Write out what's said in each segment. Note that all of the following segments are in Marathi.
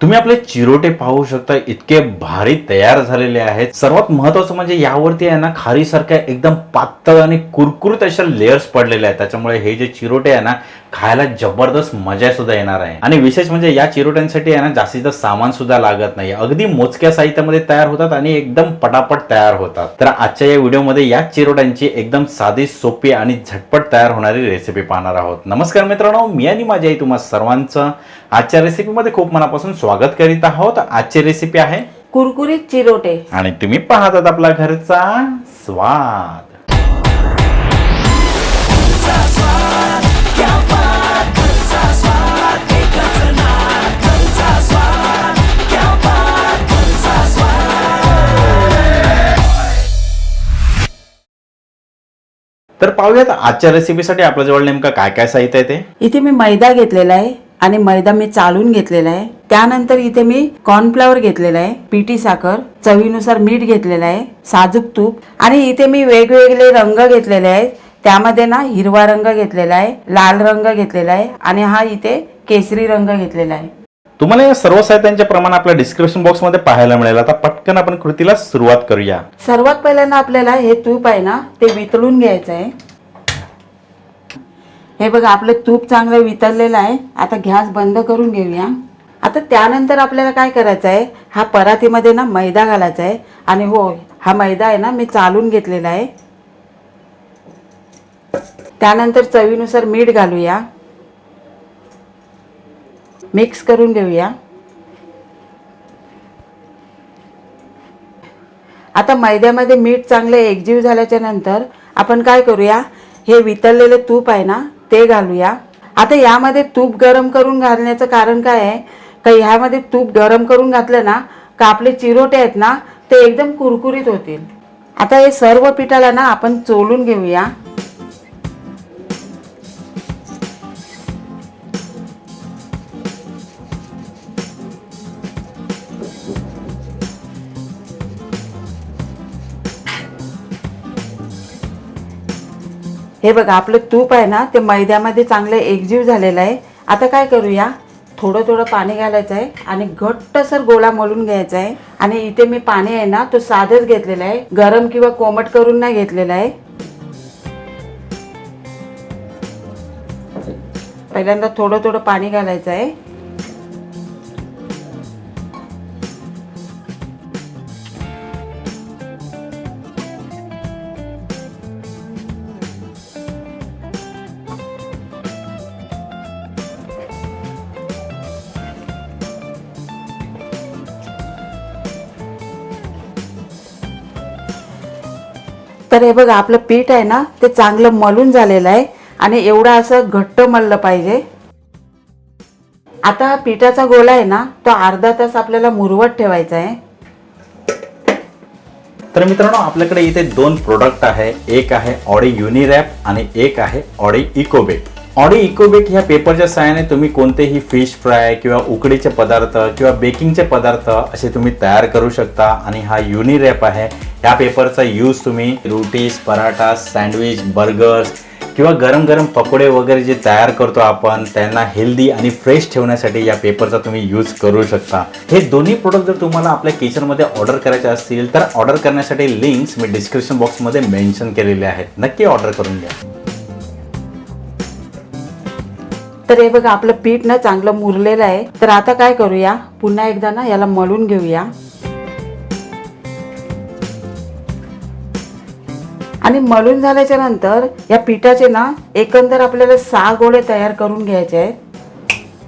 तुम्ही आपले चिरोटे पाहू शकता इतके भारी तयार झालेले आहेत. सर्वात महत्वाचं म्हणजे यावरती आहे ना खारीसारख्या एकदम पातळ आणि कुरकुरीत अशा लेयर्स पडलेल्या आहेत. त्याच्यामुळे हे जे चिरोटे आहे ना खायला जबरदस्त मजा सुद्धा येणार आहे. आणि विशेष म्हणजे या चिरोट्यांसाठी आहे ना जास्तीत जास्त सामान सुद्धा लागत नाही. अगदी मोजक्या साहित्यामध्ये तयार होतात आणि एकदम पटापट तयार होतात. तर आजच्या या व्हिडिओमध्ये या चिरोट्यांची एकदम साधी सोपी आणि झटपट तयार होणारी रेसिपी पाहणार आहोत. नमस्कार मित्रांनो मी आणि माझ्या आई तुम्हा सर्वांचं आजच्या रेसिपीमध्ये खूप मनापासून स्वागत करीत आहोत. आजची रेसिपी आहे कुरकुरीत चिरोटे. आणि तुम्ही पाहतात आपला घरचा स्वाद. तर पाहूयात आजच्या रेसिपीसाठी आपल्याजवळ नेमकं काय काय साहित्य आहे ते? इथे मी मैदा घेतलेला आहे आणि मैदा मी चालून घेतलेला आहे. त्यानंतर इथे मी कॉर्नफ्लॉवर घेतलेला आहे पीटी साखर चवीनुसार मीठ घेतलेलं आहे साजूक तूप आणि इथे मी वेगवेगळे रंग घेतलेले आहेत. त्यामध्ये ना हिरवा रंग घेतलेला आहे लाल रंग घेतलेला आहे आणि हा इथे केसरी रंग घेतलेला आहे. तुम्हाला या सर्व साहित्यांचे प्रमाण आपल्या डिस्क्रिप्शन बॉक्समध्ये पाहायला मिळेल. आता पटकन आपण कृतीला सुरुवात करूया. सर्वात पहिल्यांदा आपल्याला हे तूप आहे ना ते वितळून घ्यायचं आहे. हे बघा आपलं तूप चांगलं वितळलेलं आहे. आता गॅस बंद करून घेऊया. आता त्यानंतर आपल्याला काय करायचं आहे हा परातीमध्ये ना मैदा घालायचा आहे. आणि हो हा मैदा आहे ना मी चालून घेतलेला आहे. त्यानंतर चवीनुसार मीठ घालूया. मिक्स करून घेऊया. आता मैद्यामध्ये मीठ चांगलं एकजीव झाल्याच्यानंतर आपण काय करूया? हे वितळलेलं तूप आहे ना ते घालूया. आता यामध्ये तूप गरम करून घालण्याचं कारण काय आहे? का ह्यामध्ये तूप गरम करून घातलं ना का आपले चिरोटे आहेत ना ते एकदम कुरकुरीत होतील. आता हे सर्व पिठाला ना आपण चोलून घेऊया. हे बघा आपलं तूप आहे ना ते मैद्यामध्ये चांगलं एकजीव झालेलं आहे. आता काय करूया? थोडं थोडं पाणी घालायचं आहे आणि घट्टसर गोळा मळून घ्यायचा आहे. आणि इथे मी पाणी आहे ना तो साधंच घेतलेला आहे. गरम किंवा कोमट करून नाही घेतलेला आहे. पहिल्यांदा थोडं थोडं पाणी घालायचं आहे. तर हे बघा आपलं पीठ आहे ना ते चांगलं मलून झालेलं आहे आणि एवढं असं घट्ट मललं पाहिजे. आता पिठाचा गोला आहे ना तो अर्धा तास आपल्याला मुरवत ठेवायचा आहे. तर मित्रांनो आपल्याकडे इथे दोन प्रोडक्ट आहे. एक आहे ऑडी युनिरॅप आणि एक आहे ऑडी इकोबेक ऑडी इकोबेक ह्या पेपरच्या सहाय्याने तुम्ही कोणतेही फिश फ्राय किंवा उकडीचे पदार्थ किंवा बेकिंगचे पदार्थ असे तुम्ही तयार करू शकता. आणि हा युनिरॅप आहे. या पेपरचा यूज तुम्ही रोटीज पराठा सँडविच बर्गर्स किंवा गरम गरम पकोडे वगैरे जे तयार करतो आपण त्यांना हेल्दी आणि फ्रेश ठेवण्यासाठी या पेपरचा तुम्ही यूज करू शकता. हे दोन्ही प्रोडक्ट जर तुम्हाला आपल्या किचनमध्ये ऑर्डर करायचे असतील तर ऑर्डर करण्यासाठी लिंक्स मी डिस्क्रिप्शन बॉक्समध्ये मेन्शन केलेले आहेत. नक्की ऑर्डर करून घ्या. तर हे बघा आपलं पीठ ना चांगलं मुरलेलं आहे. तर आता काय करूया? पुन्हा एकदा ना याला मळून घेऊया. आणि मळून झाल्याच्यानंतर या पिठाचे ना एकंदर आपल्याला सहा गोळे तयार करून घ्यायचे आहेत.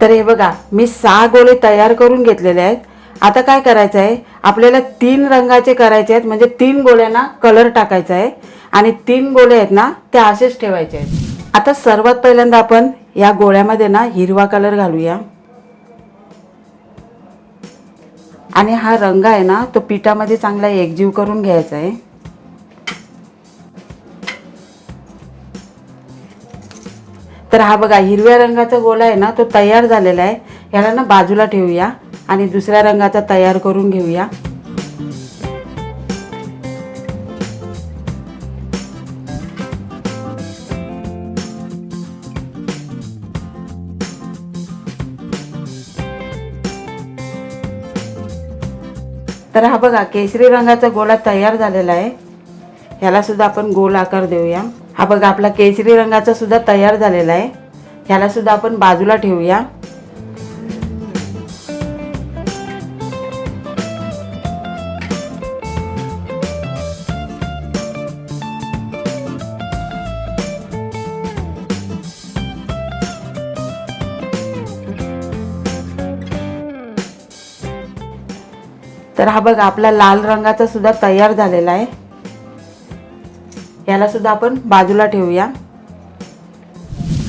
तर हे बघा मी सहा गोळे तयार करून घेतलेले आहेत. आता काय करायचं आहे? आपल्याला तीन रंगाचे करायचे आहेत. म्हणजे तीन गोळ्यांना कलर टाकायचा आहे. आणि तीन गोळे आहेत ना ते असेच ठेवायचे आहेत. आता सर्वात पहिल्यांदा आपण या गोळ्यामध्ये ना हिरवा कलर घालूया. आणि हा रंग आहे ना तो पिठामध्ये चांगला एकजीव करून घ्यायचा आहे. तर हा बघा हिरव्या रंगाचा गोळा आहे ना तो तयार झालेला आहे. ह्याला ना बाजूला ठेवूया आणि दुसऱ्या रंगाचा तयार करून घेऊया. तर हा बघा केसरी रंगाचा गोळा तयार झालेला आहे. ह्याला सुद्धा आपण गोल आकार देऊया. हा बघा आपला केसरी रंगाचा सुद्धा तयार झालेला आहे. ह्याला सुद्धा आपण बाजूला ठेवूया. तर हा बघा आपला लाल रंगाचा सुद्धा तयार झालेला आहे. याला सुद्धा आपण बाजूला ठेवूया.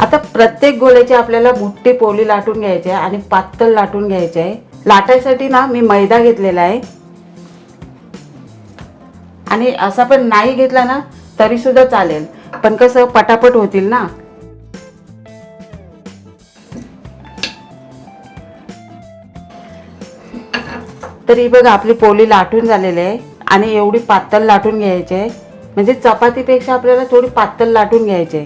आता प्रत्येक गोळ्याची आपल्याला मोठी पोळी लाटून घ्यायची आहे आणि पातळ लाटून घ्यायची आहे. लाटायसाठी ना मी मैदा घेतलेला आहे. आणि असा पण नाही घेतला ना तरी सुद्धा चालेल. पण कसं पटापट होतील ना. तरी बघा आपली पोळी लाटून झालेली आहे आणि एवढी पातळ लाटून घ्यायची आहे. म्हणजे चपातीपेक्षा आपल्याला थोडी पातळ लाटून घ्यायची.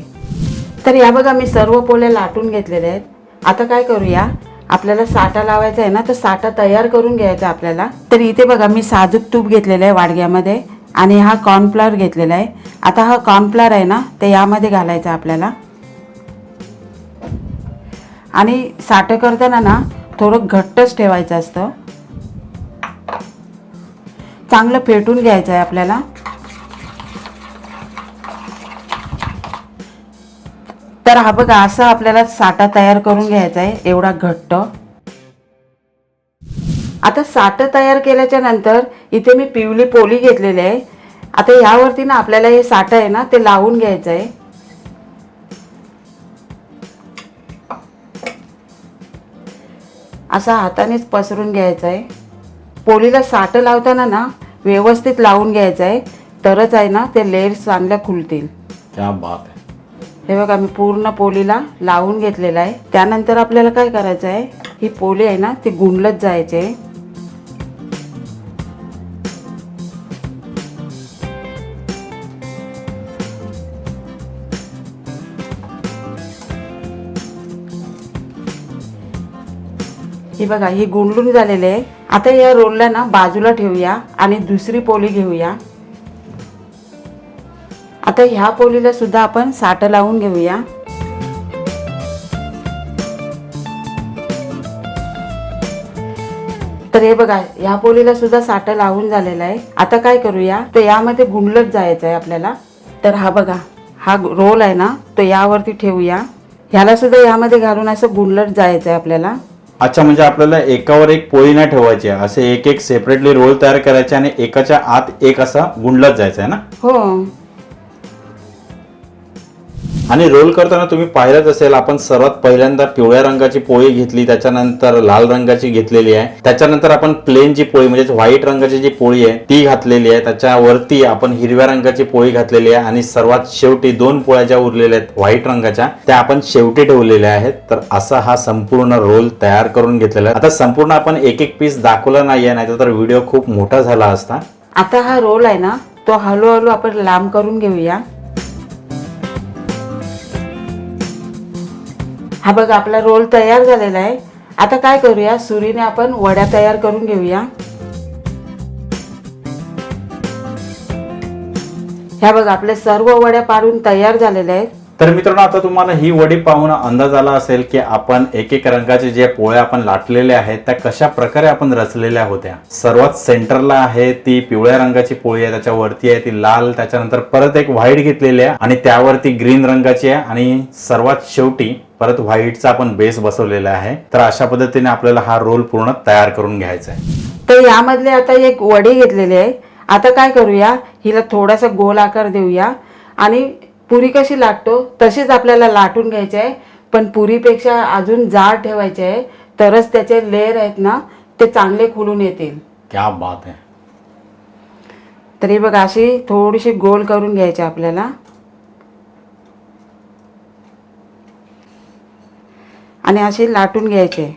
तर या बघा मी सर्व पोले लाटून घेतलेल्या आहेत. आता काय करूया? आपल्याला साठा लावायचा आहे ना तर साठा तयार करून घ्यायचा आपल्याला. तर इथे बघा मी साजूक तूप घेतलेलं आहे वाडग्यामध्ये आणि हा कॉर्नफ्लॉवर घेतलेला आहे. आता हा कॉर्नफ्लॉवर आहे ना ते यामध्ये घालायचा आपल्याला. आणि साठं करताना ना थोडं घट्टच ठेवायचं असतं. चांगलं फेटून घ्यायचं आहे आपल्याला. तर हा बघा असा आपल्याला साठा तयार करून घ्यायचा आहे एवढा घट्ट. आता साठं तयार केल्याच्यानंतर इथे मी पिवली पोली घेतलेली आहे. आता यावरती ना आपल्याला हे साठं आहे ना ते लावून घ्यायचं आहे. असा हातानेच पसरून घ्यायचं आहे. पोलीला साठं लावताना ना व्यवस्थित लावून घ्यायचं आहे. तरच आहे ना ते लेअर्स चांगल्या खुलतील. बात हे बघा मी पूर्ण पोलीला लावून घेतलेलं आहे. त्यानंतर आपल्याला काय करायचं आहे? ही पोली आहे ना ती गुंडलत जायची आहे. ही बघा ही गुंडलून झालेली आहे. आता या रोलला ना बाजूला ठेवूया आणि दुसरी पोली घेऊया. आता ह्या पोळीला सुद्धा आपण साठं लावून घेऊया. तर हे बघा ह्या पोळीला सुद्धा साठं लावून झालेलं आहे. आता काय करूया? तर यामध्ये गुंडलत जायचं आहे आपल्याला. तर हा बघा हा रोल आहे ना तो यावरती ठेवूया. ह्याला सुद्धा यामध्ये घालून असं गुंडलत जायचं आहे आपल्याला. अच्छा म्हणजे आपल्याला एकावर एक पोळी नाही ठेवायची. असे एक एक सेपरेटली रोल तयार करायचे आणि एकाच्या आत एक असा गुंडलत जायचा आहे ना? हो. आणि रोल करताना तुम्ही पाहिलंच असेल आपण सर्वात पहिल्यांदा पिवळ्या रंगाची पोळी घेतली त्याच्यानंतर लाल रंगाची घेतलेली आहे. त्याच्यानंतर आपण प्लेन जी पोळी म्हणजे व्हाईट रंगाची जी पोळी आहे ती घातलेली आहे. त्याच्यावरती आपण हिरव्या रंगाची पोळी घातलेली आहे आणि सर्वात शेवटी दोन पोळ्या ज्या उरलेल्या आहेत व्हाईट रंगाच्या त्या आपण शेवटी ठेवलेल्या आहेत. तर असा हा संपूर्ण रोल तयार करून घेतलेला आहे. आता संपूर्ण आपण एक एक पीस दाखवला नाहीये नाही तर व्हिडिओ खूप मोठा झाला असता. आता हा रोल आहे ना तो हळूहळू आपण लांब करून घेऊया. हा बघा आपला रोल तयार झालेला आहे. आता काय करूया? सुरीने आपण वड्या तयार करून घेऊया. ह्या बघा आपल्या सर्व वड्या पाडून तयार झालेल्या आहेत. तर मित्रांनो आता तुम्हाला ही वडी पाहून अंदाज आला असेल की आपण एक एक रंगाचे जे पोळ्या आपण लाटलेल्या आहेत त्या कशा प्रकारे आपण रचलेल्या होत्या. सर्वात सेंटरला आहे ती पिवळ्या रंगाची पोळी आहे त्याच्यावरती आहे ती लाल त्याच्यानंतर परत एक व्हाईट घेतलेली आहे आणि त्यावरती ग्रीन रंगाची आहे आणि सर्वात शेवटी परत व्हाईटचा आपण बेस बसवलेला आहे. तर अशा पद्धतीने आपल्याला हा रोल पूर्ण तयार करून घ्यायचा आहे. तर यामधले आता एक वडी घेतलेली आहे. आता काय करूया हिला थोडासा गोल आकार देऊया आणि पुरी कशी लाटतो तशीच आपल्याला लाटून घ्यायची आहे. पण पुरीपेक्षा अजून जाड ठेवायचे आहे तरच त्याचे लेअर आहेत ना ते चांगले खुलून येतील. क्या बात आहे. तर बघा अशी थोडीशी गोल करून घ्यायची आपल्याला. आणि असे लाटून घ्यायचे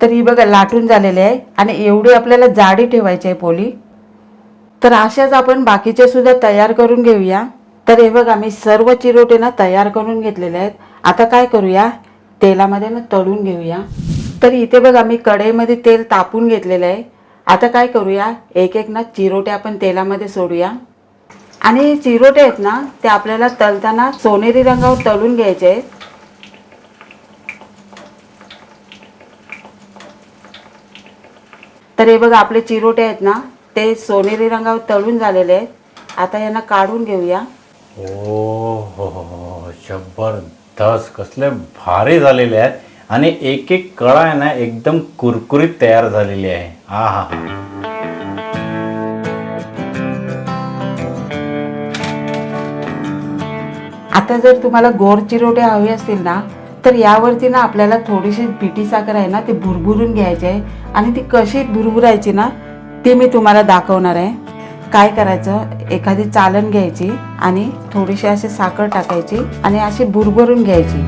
तर ही बघा लाटून झालेले आहे आणि एवढी आपल्याला जाडी ठेवायची आहे पोली. तर अशाच आपण बाकीचे सुद्धा तयार करून घेऊया. तर हे बघा मी सर्व चिरोटे ना तयार करून घेतलेले आहेत. आता काय करूया? तेलामध्ये ना तळून घेऊया. तर इथे बघा मी कढईमध्ये तेल तापून घेतलेलं आहे. आता काय करूया? एक एक ना चिरोटे आपण तेलामध्ये सोडूया. आणि चिरोटे आहेत ना ते आपल्याला तळताना सोनेरी रंगावर तळून घ्यायचे आहेत. तर हे बघा आपले चिरोटे आहेत ना ते सोनेरी रंगावर तळून झालेले आहेत. आता यांना काढून घेऊया. ओ हो हो जबरदस्त कसले भारी झालेले आहेत. आणि एक एक कळा आहे ना एकदम कुरकुरीत तयार झालेली आहे. हा हा हा आता जर तुम्हाला गोड चिरोटे हवे असतील ना तर यावरती ना आपल्याला थोडीशी पिठी साखर आहे ना ती भुरभुरून घ्यायची आहे. आणि ती कशी भुरभुरायची ना ती मी तुम्हाला दाखवणार आहे. काय करायचं? एखादी चालन घ्यायची आणि थोडीशी अशी साखर टाकायची आणि अशी भुरभरून घ्यायची.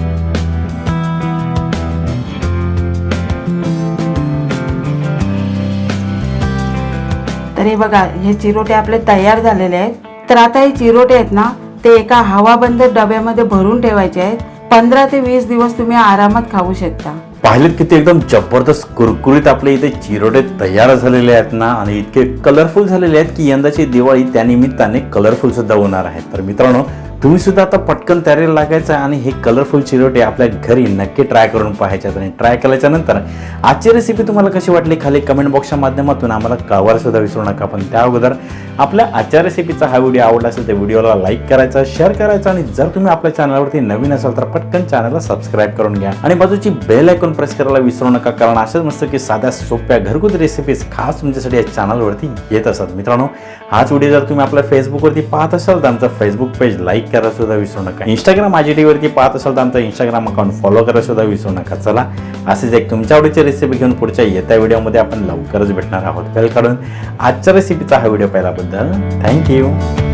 तर हे बघा हे चिरोटे आपले तयार झालेले आहेत. तर आता हे चिरोटे आहेत ना ते एका हवाबंद डब्यामध्ये भरून ठेवायचे आहेत. पंधरा ते वीस दिवस तुम्ही आरामात खाऊ शकता. पाहिलेत किती एकदम जबरदस्त कुरकुरीत आपले इथे चिरोटे तयार झालेले आहेत ना आणि इतके कलरफुल झालेले आहेत की यंदाची दिवाळी त्या निमित्ताने कलरफुल सुद्धा होणार आहे. तर मित्रांनो तुम्ही सुद्धा आता पटकन तयारीला लागायचं आहे आणि हे कलरफुल चिरोटे आपल्या घरी नक्की ट्राय करून पाहायच्यात आहेत. आणि ट्राय केल्याच्यानंतर आजची रेसिपी तुम्हाला कशी वाटली खाली कमेंट बॉक्सच्या माध्यमातून आम्हाला कळवायला सुद्धा विसरू नका. पण त्या अगोदर आपल्या आचार रेसिपीचा हा व्हिडिओ आवडला असेल तर व्हिडिओला लाईक करायचा शेअर करायचा आणि जर तुम्ही आपल्या चॅनलवरती नवीन असाल तर पटकन चॅनलला सबस्क्राईब करून घ्या. आणि बाजूची बेल आयकॉन प्रेस करायला विसरू नका कारण अशाच मस्त की साध्या सोप्या घरगुती रेसिपीज खास तुमच्यासाठी या चॅनलवरती येत असतात. मित्रांनो हाच व्हिडिओ जर तुम्ही आपल्या फेसबुकवरती पाहत असाल तर आमचं फेसबुक पेज लाईक करायला सुद्धा विसरू नका. इंस्टाग्राम माझी टीव्हीवरती पाहत असाल तर आमचा इंस्टाग्राम अकाउंट फॉलो करायला सुद्धा विसरू नका. चला असेच एक तुमच्या आवडीची रेसिपी घेऊन पुढच्या येत्या व्हिडिओमध्ये आपण लवकरच भेटणार आहोत. वेल काढून आजच्या रेसिपीचा हा व्हिडिओ thank you.